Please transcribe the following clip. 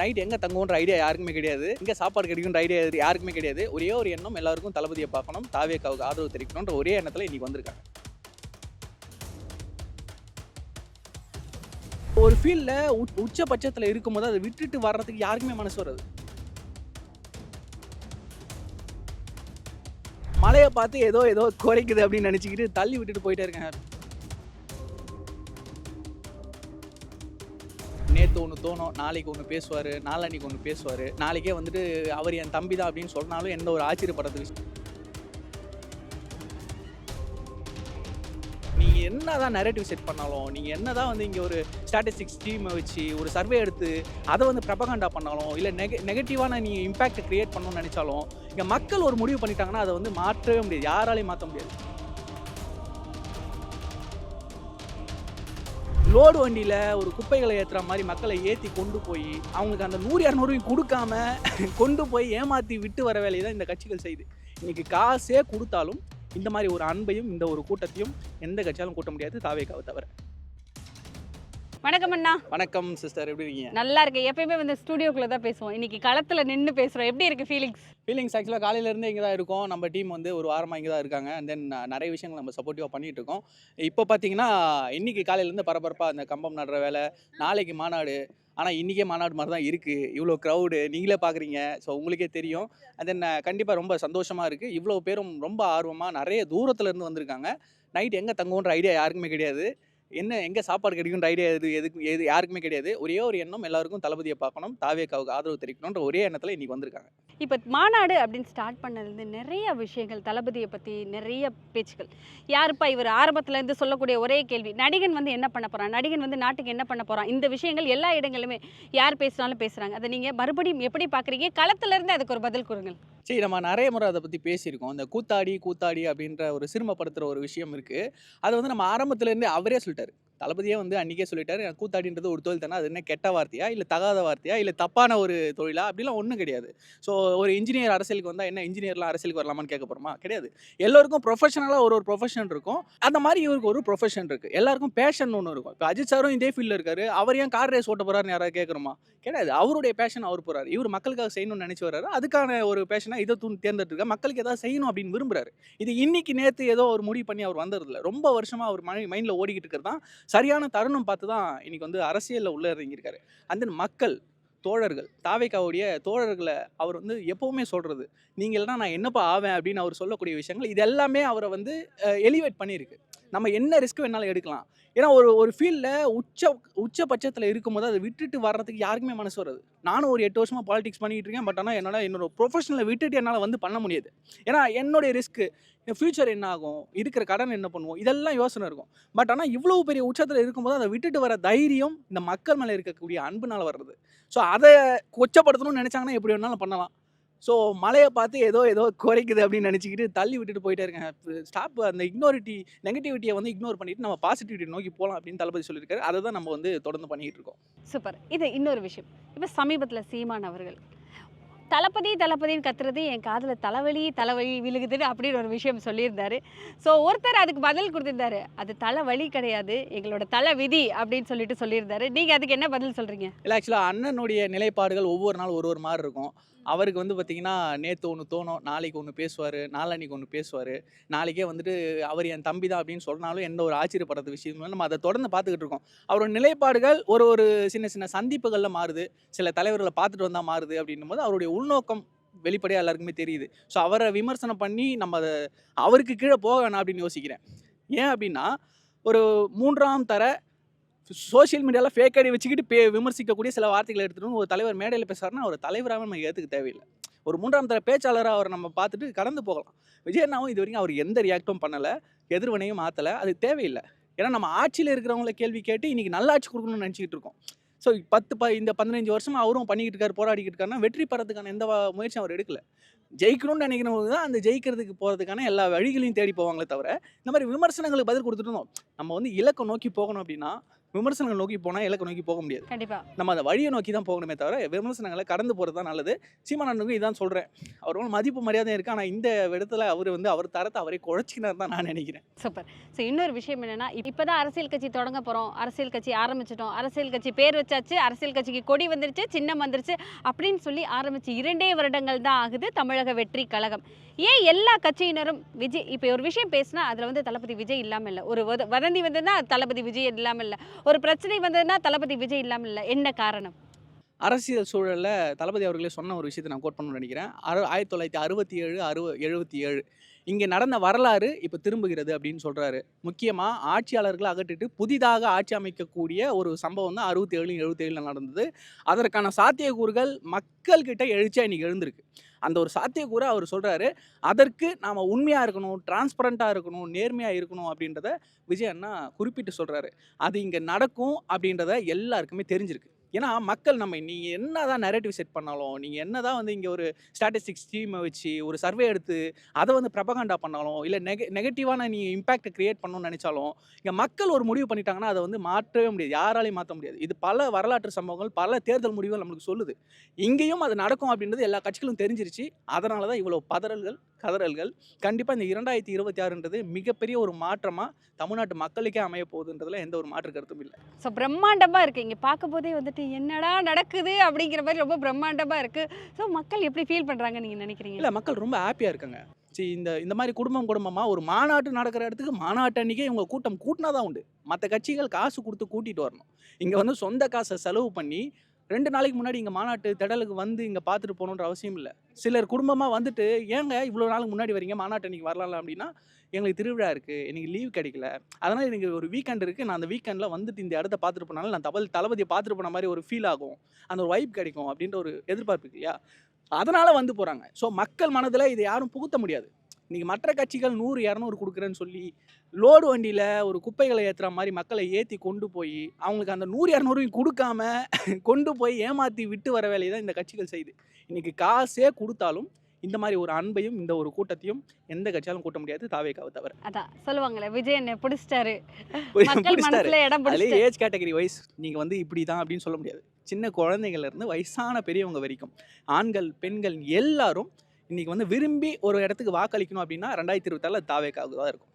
Night எங்கே தங்குன்ற idea யாருக்குமே கிடையாது. எங்கே சாப்பாடு கிடைக்குன்ற ஐடியா யாருக்குமே கிடையாது. ஒரே ஒரு எண்ணம் எல்லாருக்கும் தளபதியை பார்க்கணும் தாவேக்காவுக்கு ஆதரவு தெரிவிக்கணுன்ற ஒரே எண்ணத்தில் இன்னைக்கு வந்திருக்காங்க. ஒரு ஃபீல்டில் உச்சபட்சத்தில் இருக்கும்போது அதை விட்டுட்டு வர்றதுக்கு யாருக்குமே மனசு வராது. மலையை பார்த்து ஏதோ ஏதோ குறைக்குது அப்படின்னு நினச்சிக்கிட்டு தள்ளி விட்டுட்டு போயிட்டே இருக்கேன் நேற்று ஒன்று தோணும் நாளைக்கு ஒன்று பேசுவார் நாளான்னைக்கு ஒன்று பேசுவார். நாளைக்கே வந்துட்டு அவர் என் தம்பி தான் அப்படின்னு சொன்னாலும் எந்த ஒரு ஆச்சரியப்படுறது விஷயம்? நீங்கள் என்ன தான் நெரேட்டிவ் செட் பண்ணாலும் நீங்கள் என்ன தான் வந்து இங்கே ஒரு ஸ்டாட்டிஸ்டிக்ஸ் டீமை வச்சு ஒரு சர்வே எடுத்து அதை வந்து ப்ரபகண்டா பண்ணாலும் இல்லை நெக நெகட்டிவான நீங்கள் இம்பேக்ட் க்ரியேட் பண்ணணும்னு நினச்சாலும் இங்கே மக்கள் ஒரு முடிவு பண்ணிட்டாங்கன்னா அதை வந்து மாற்றவே முடியாது. யாராலையும் மாற்ற முடியாது. லோடு வண்டியில் ஒரு குப்பைகளை ஏற்றுற மாதிரி மக்களை ஏற்றி கொண்டு போய் அவங்களுக்கு அந்த நூறு இரநூறு கொடுக்காம கொண்டு போய் ஏமாற்றி விட்டு வர வேலையை தான் இந்த கட்சிகள் செய்யுது. இன்றைக்கி காசே கொடுத்தாலும் இந்த மாதிரி ஒரு அன்பையும் இந்த ஒரு கூட்டத்தையும் எந்த கட்சியாலும் கூட்ட முடியாது தாவேக்காவை தவிர. வணக்கம் அண்ணா. வணக்கம் சிஸ்டர் எப்படி இருக்கீங்க? நல்லா இருக்கு எப்பயுமே வந்து ஸ்டூடியோக்குள்ள தான் பேசுவோம். இன்னைக்கு களத்துல நின்று பேசுறோம். எப்படி இருக்கு ஃபீலிங்ஸ் ஃபீலிங்ஸ் ஆக்சுவலாக காலையிலேருந்து இங்கே தான் இருக்கோம். நம்ம டீம் வந்து ஒரு வாரமாக இங்கே தான் இருக்காங்க அண்ட் தென் நிறைய விஷயங்கள் நம்ம சப்போர்ட்டிவாக பண்ணிகிட்டு இருக்கோம். இப்போ பார்த்தீங்கன்னா இன்றைக்கி காலையிலேருந்து பரபரப்பாக அந்த கம்பம் நடுற வேலை நாளைக்கு மாநாடு. ஆனால் இன்றைக்கே மாநாடு மாதிரி தான் இருக்குது இவ்வளோ க்ரௌடு நீங்களே பார்க்குறீங்க ஸோ உங்களுக்கே தெரியும். அண்ட் தென் கண்டிப்பாக ரொம்ப சந்தோஷமாக இருக்குது இவ்வளோ பேரும் ரொம்ப ஆர்வமாக நிறைய தூரத்துல இருந்து வந்திருக்காங்க. நைட் எங்கே தங்குன்ற ஐடியா யாருக்குமே கிடையாது. என்ன எங்கே சாப்பாடு கிடைக்குன்ற ஐடியா எது எதுக்கு எது யாருக்குமே கிடையாது. ஒரே ஒரு எண்ணம் எல்லாருக்கும் தளபதியை பார்க்கணும் தாவேக்காவுக்கு ஆதரவு தெரிவிக்கணுன்ற ஒரே எண்ணத்தில் இன்றைக்கி வந்திருக்காங்க. இப்போ மாநாடு அப்படின்னு ஸ்டார்ட் பண்ணதுலேருந்து நிறைய விஷயங்கள் தளபதியை பற்றி நிறைய பேச்சுக்கள். யாருப்பா இவர்? ஆரம்பத்துலேருந்து சொல்லக்கூடிய ஒரே கேள்வி. நடிகன் வந்து என்ன பண்ண போகிறான் நடிகன் வந்து நாட்டுக்கு என்ன பண்ண போகிறான் இந்த விஷயங்கள் எல்லா இடங்களுமே யார் பேசினாலும் பேசுகிறாங்க அதை நீங்கள் மறுபடியும் எப்படி பார்க்குறீங்க? களத்துலேருந்து அதுக்கு ஒரு பதில் கொடுங்கள் சரி நம்ம நிறைய முறை அதை பற்றி பேசியிருக்கோம். இந்த கூத்தாடி கூத்தாடி அப்படின்ற ஒரு சிறுமப்படுத்துகிற ஒரு விஷயம் இருக்குது அதை வந்து நம்ம ஆரம்பத்துலேருந்தே அவரே சொல்லிட்டாரு. தளபதியே வந்து அன்றைக்கே சொல்லிட்டாரு எனக்கு கூத்தாடின்றது ஒரு தொழில் தானே அது என்ன கெட்ட வார்த்தையா இல்லை தகாத வார்த்தையா இல்லை தப்பான ஒரு தொழிலா? அப்படிலாம் ஒன்றும் கிடையாது. ஸோ ஒரு இன்ஜினியர் அரசியலுக்கு வந்தால் என்ன இன்ஜினியர்லாம் அரசியலுக்கு வரலாமான்னு கேட்க போகிறோமா கிடையாது. எல்லோருக்கும் ப்ரொஃபஷனலாக ஒரு ஒரு ப்ரொஃபஷன் இருக்கும். அந்த மாதிரி இவருக்கு ஒரு ப்ரொஃபஷன் இருக்குது எல்லாருக்கும் பேஷன் ஒன்று இருக்கும். இப்போ அஜித் சாரும் இதே ஃபீல்டில் இருக்காரு. அவர் ஏன் கார் ரேஸ் ஓட்ட போகிறாருன்னு யாராவது கேட்குறோமா கிடையாது. அவருடைய பேஷன் அவர் போகிறாரு இவர் மக்களுக்காக செய்யணும்னு நினச்சி வர்றாரு. அதுக்கான ஒரு பேஷனாக இதை தூண் தேர்ந்தெடுத்துருக்க மக்களுக்கு ஏதாவது செய்யணும் அப்படின்னு விரும்புறாரு. இது இன்னைக்கு நேற்று ஏதோ ஒரு முடிவு பண்ணி அவர் வந்ததில்ல. ரொம்ப வருஷமாக அவர் மைண்டில் ஓடிக்கிட்டு இருக்கிறது தான். சரியான தருணம் பார்த்து தான் இன்னைக்கு வந்து அரசியலில் உள்ள இறங்கியிருக்காரு. அந்த மக்கள் தோழர்கள் தாவேக்காவுடைய தோழர்களை அவர் வந்து எப்போவுமே சொல்கிறது நீங்கள் நான் என்னப்பா ஆவேன்? அப்படின்னு அவர் சொல்லக்கூடிய விஷயங்கள் இது எல்லாமே அவரை வந்து எலிவேட் பண்ணியிருக்கு. நம்ம என்ன ரிஸ்க் வேணாலும் எடுக்கலாம். ஏன்னா ஒரு ஒரு ஃபீல்டில் உச்ச உச்சபட்சத்தில் இருக்கும்போது அதை விட்டுட்டு வர்றதுக்கு யாருக்குமே மனசு வராது. நானும் ஒரு எட்டு வருஷமாக பாலிடிக்ஸ் பண்ணிகிட்டு இருக்கேன். பட் ஆனால் என்னால் என்னோடய ப்ரொஃபஷனில் விட்டுட்டு என்னால் வந்து பண்ண முடியாது. ஏன்னா என்னுடைய ரிஸ்க்கு என் ஃப்யூச்சர் என்ன ஆகும்? இருக்கிற கடன் என்ன பண்ணுவோம்? இதெல்லாம் யோசனை இருக்கும். பட் ஆனால் இவ்வளோ பெரிய உச்சத்தில் இருக்கும்போது அதை விட்டுட்டு வர தைரியம் இந்த மக்கள் மேலே இருக்கக்கூடிய அன்புனால் வர்றது. ஸோ அதை கொச்சப்படுத்தணும்னு நினச்சாங்கன்னா எப்படி வேணாலும் பண்ணலாம். ஸோ மலையை பார்த்து ஏதோ ஏதோ குறைக்குது அப்படின்னு நினச்சிக்கிட்டு தள்ளி விட்டுட்டு போயிட்டே இருக்கேன். ஸ்டாப் அந்த இக்னோரிட்டி நெகட்டிவிட்டியை வந்து இக்னோர் பண்ணிட்டு நம்ம பாசிட்டிவிட்டி நோக்கி போகலாம் அப்படின்னு தளபதி சொல்லியிருக்காரு. அதை தான் நம்ம வந்து தொடர்ந்து பண்ணிக்கிட்டு இருக்கோம். சூப்பர். இது இன்னொரு விஷயம். இப்போ சமீபத்தில் சீமான் அவர்கள் தளபதி தளபதின்னு கத்துறது என் காதில் தலைவலி தலைவலி விழுகுதுன்னு அப்படின்னு ஒரு விஷயம் சொல்லியிருந்தாரு. ஸோ ஒருத்தர் அதுக்கு பதில் கொடுத்திருந்தாரு. அது தலைவலி கிடையாது எங்களோட தலை விதி அப்படின்னு சொல்லிட்டு சொல்லியிருந்தாரு. நீங்கள் அதுக்கு என்ன பதில் சொல்கிறீங்க இல்லை ஆக்சுவலாக அண்ணனுடைய நிலைப்பாடுகள் ஒவ்வொரு நாள் ஒரு ஒரு மாதிரி இருக்கும். அவருக்கு வந்து பார்த்திங்கன்னா நேற்று ஒன்று தோணும் நாளைக்கு ஒன்று பேசுவார் நாளன்னைக்கு ஒன்று பேசுவார் நாளைக்கே வந்துட்டு அவர் என் தம்பி தான் அப்படின்னு சொன்னாலும் எந்த ஒரு ஆச்சரியப்படுறது விஷயம் நம்ம அதை தொடர்ந்து பார்த்துக்கிட்டு இருக்கோம். அவரோட நிலைப்பாடுகள் ஒரு ஒரு சின்ன சின்ன சந்திப்புகளில் மாறுது. சில தலைவர்களை பார்த்துட்டு வந்தால் மாறுது அப்படின்னும் போது அவருடைய உள்நோக்கம் வெளிப்படையாக எல்லாருக்குமே தெரியுது. ஸோ அவரை விமர்சனம் பண்ணி நம்ம அதை அவருக்கு கீழே போக வேணாம் அப்படின்னு யோசிக்கிறேன். ஏன் அப்படின்னா ஒரு மூன்றாம் தர சோஷியல் மீடியாவில் ஃபேக் ஐடி வச்சுக்கிட்டு பே விமர்சிக்கக்கூடிய சில வார்த்தைகளை எடுத்துகிட்டு வந்து ஒரு தலைவர் மேடையில் பேசுறாருன்னா ஒரு தலைவராக நம்ம ஏற்றுக்க தேவையில்லை. ஒரு மூன்றாம் தர பேச்சாளராக அவரை நம்ம பார்த்துட்டு கடந்து போகலாம். விஜயண்ணாவும் இது வரைக்கும் அவர் எந்த ரியாக்டும் பண்ணலை எதிர்வினையும் மாற்றலை அது தேவையில்லை. ஏன்னா நம்ம ஆட்சியில் இருக்கிறவங்கள கேள்வி கேட்டு இன்றைக்கி நல்லாட்சி கொடுக்கணும்னு நினச்சிக்கிட்டு இருக்கோம். ஸோ பத்து ப இந்த பதினஞ்சு வருஷமாக அவரும் பண்ணிக்கிட்டு இருக்காரு போராடிக்கிட்டு இருக்காருன்னா வெற்றி பெறதுக்கான எந்த முயற்சியும் அவர் எடுக்கல. ஜெயிக்கணும்னு நினைக்கிறவங்க தான் அந்த ஜெயிக்கிறதுக்கு போகிறதுக்கான எல்லா வழிகளையும் தேடி போவாங்களே தவிர இந்த மாதிரி விமர்சனங்களுக்கு பதில் கொடுத்துட்டு இருந்தோம். நம்ம வந்து இலக்கை நோக்கி போகணும் அப்படின்னா விமர்சனங்கள் நோக்கி போனால் இலக்கை நோக்கி போக முடியாது. கண்டிப்பா. நம்ம அந்த வழியை நோக்கி தான் போகணுமே தவிர விமர்சனங்களை கடந்து போகிறது தான் நல்லது சீமானனுக்கும் இதான் சொல்கிறேன் அவர் மதிப்பு மரியாதை இருக்குது ஆனால் இந்த இடத்துல அவர் வந்து அவர் தரத்தை அவரே குறைச்சிக்கினார் தான் நான் நினைக்கிறேன். சூப்பர். ஸோ இன்னொரு விஷயம் என்னன்னா இப்போ தான் அரசியல் கட்சி தொடங்க போகிறோம் அரசியல் கட்சி ஆரம்பிச்சிட்டோம். அரசியல் கட்சி பேர் வச்சாச்சு. அரசியல் கட்சிக்கு கொடி வந்துருச்சு சின்னம் வந்துருச்சு அப்படின்னு சொல்லி ஆரம்பிச்சு இரண்டே வருடங்கள் தான் ஆகுது தமிழக வெற்றி கழகம். ஏன் எல்லா கட்சியினரும் விஜய் இப்போ ஒரு விஷயம் பேசினா அதில் வந்து தளபதி விஜய் இல்லாமல் இல்லை. ஒரு வத- வதந்தி வந்ததுன்னா அது தளபதி விஜய் இல்லாமல் இல்லை. ஒரு பிரச்சனை வந்ததுன்னா தளபதி விஜய் இல்லாமல் இல்லை. என்ன காரணம்? அரசியல் சூழலில் தளபதி அவர்களே சொன்ன ஒரு விஷயத்தை நான் கோட் பண்ணணும்னு நினைக்கிறேன். அறு ஆயிரத்தி தொள்ளாயிரத்தி அறுபத்தி ஏழு அறுபது எழுபத்தி ஏழு. இங்கே நடந்த வரலாறு இப்போ திரும்புகிறது அப்படின்னு சொல்கிறாரு முக்கியமாக ஆட்சியாளர்களை அகற்றிட்டு புதிதாக ஆட்சி அமைக்கக்கூடிய ஒரு சம்பவம் தான் அறுபத்தி ஏழு எழுபத்தி ஏழில் நடந்தது. அதற்கான சாத்தியக்கூறுகள் மக்கள்கிட்ட எழுச்சியாக இன்றைக்கி எழுந்திருக்கு. அந்த ஒரு சாத்தியக்கூறை அவர் சொல்கிறாரு அதற்கு நாம் உண்மையாக இருக்கணும் டிரான்ஸ்பரண்ட்டாக இருக்கணும் நேர்மையாக இருக்கணும் அப்படின்றத விஜய் அண்ணா குறிப்பிட்டு சொல்கிறாரு அது இங்கே நடக்கும் அப்படின்றத எல்லாருக்குமே தெரிஞ்சிருக்கு. ஏன்னா மக்கள் நம்ம நீங்கள் என்ன தான் நெரேட்டிவ் செட் பண்ணாலும் நீங்கள் என்ன தான் வந்து இங்கே ஒரு ஸ்டாட்டிஸ்டிக்ஸ் டீமை வச்சு ஒரு சர்வே எடுத்து அதை வந்து பிரபகண்டா பண்ணாலும் இல்லை நெக நெகட்டிவான நீங்கள் இம்பாக்டை க்ரியேட் பண்ணணும்னு நினச்சாலும் இங்கே மக்கள் ஒரு முடிவு பண்ணிட்டாங்கன்னா அதை வந்து மாற்றவே முடியாது. யாராலையும் மாற்ற முடியாது. இது பல வரலாற்று சம்பவங்கள் பல தேர்தல் முடிவுகள் நம்மளுக்கு சொல்லுது. இங்கேயும் அது நடக்கும் அப்படின்றது எல்லா கட்சிகளும் தெரிஞ்சிருச்சு. அதனால தான் இவ்வளோ பதறல்கள் கதறல்கள். கண்டிப்பாக இந்த இரண்டாயிரத்தி இருபத்தி ஆறுன்றது மிகப்பெரிய ஒரு மாற்றமாக தமிழ்நாட்டு மக்களுக்கே அமைய போகுதுன்றதுல எந்த ஒரு மாற்று கருத்தும் இல்லை. ஸோ பிரம்மாண்டமாக இருக்குது இங்கே பார்க்கும்போதே வந்துட்டு என்னடா நடக்குது அப்படிங்கிற மாதிரி ரொம்ப பிரம்மாண்டமாக இருக்குது ஸோ மக்கள் எப்படி ஃபீல் பண்ணுறாங்க நீங்கள் நினைக்கிறீங்க? இல்லை மக்கள் ரொம்ப ஹாப்பியாக இருக்காங்க. சரி இந்த இந்த மாதிரி குடும்பம் குடும்பமாக ஒரு மாநாட்டு நடக்கிற இடத்துக்கு மாநாட்டு அன்றைக்கே இவங்க கூட்டம் கூட்டினா தான் உண்டு. மற்ற கட்சிகள் காசு கொடுத்து கூட்டிகிட்டு வரணும். இங்கே வந்து சொந்த காசை செலவு பண்ணி ரெண்டு நாளைக்கு முன்னாடி இங்கே மாநாட்டு திடலுக்கு வந்து இங்கே பார்த்துட்டு போகணுன்ற அவசியம் இல்லை. சிலர் குடும்பமாக வந்துட்டு ஏங்க இவ்வளோ நாளுக்கு முன்னாடி வரீங்க மாநாட்டு இன்றைக்கி வரலாம் அப்படின்னா எங்களுக்கு திருவிழா இருக்குது எனக்கு லீவ் கிடைக்கல. அதனால் எனக்கு ஒரு வீக்கெண்ட் இருக்குது நான் அந்த வீக்கெண்டில் வந்துட்டு இந்த இடத்த பார்த்துட்டு போனாலும் நான் தபல் தளபதியை பார்த்துட்டு போன மாதிரி ஒரு ஃபீல் ஆகும். அந்த ஒரு வைப் கிடைக்கும் அப்படின்ற ஒரு எதிர்பார்ப்பு இல்லையா? அதனால் வந்து போகிறாங்க ஸோ மக்கள் மனதில் இதை யாரும் புகுத்த முடியாது. இன்றைக்கி மற்ற கட்சிகள் நூறு இரநூறு கொடுக்குறேன்னு சொல்லி லோடு வண்டியில் ஒரு குப்பைகளை ஏற்றுற மாதிரி மக்களை ஏற்றி கொண்டு போய் அவங்களுக்கு அந்த நூறு இரநூறையும் கொடுக்காம கொண்டு போய் ஏமாற்றி விட்டு வர வேலையை தான் இந்த கட்சிகள் செய்யுது இன்றைக்கி காசே கொடுத்தாலும் இந்த மாதிரி ஒரு அன்பையும் இந்த ஒரு கூட்டத்தையும் எந்த கட்சியாலும் கூட்ட முடியாது தாவேக்காவை தவிர. அதான் சொல்லுவாங்கல்ல விஜய் என்ன பிடிச்சிட்டாரு. மக்கள் பிடிச்சிட்டாரு. மனசுல இடம் அதுலேயே பிடிச்சிட்டாரு. ஏஜ் கேட்டகரி வைஸ் நீங்கள் வந்து இப்படி தான் அப்படின்னு சொல்ல முடியாது. சின்ன குழந்தைங்கள்ல இருந்து வயசான பெரியவங்க வரைக்கும் ஆண்கள் பெண்கள் எல்லாரும் இன்னைக்கு வந்து விரும்பி ஒரு இடத்துக்கு வாக்களிக்கணும் அப்படின்னா ரெண்டாயிரத்தி இருபத்தாறில் தாவேக்காவுக்கு தான் இருக்கும்.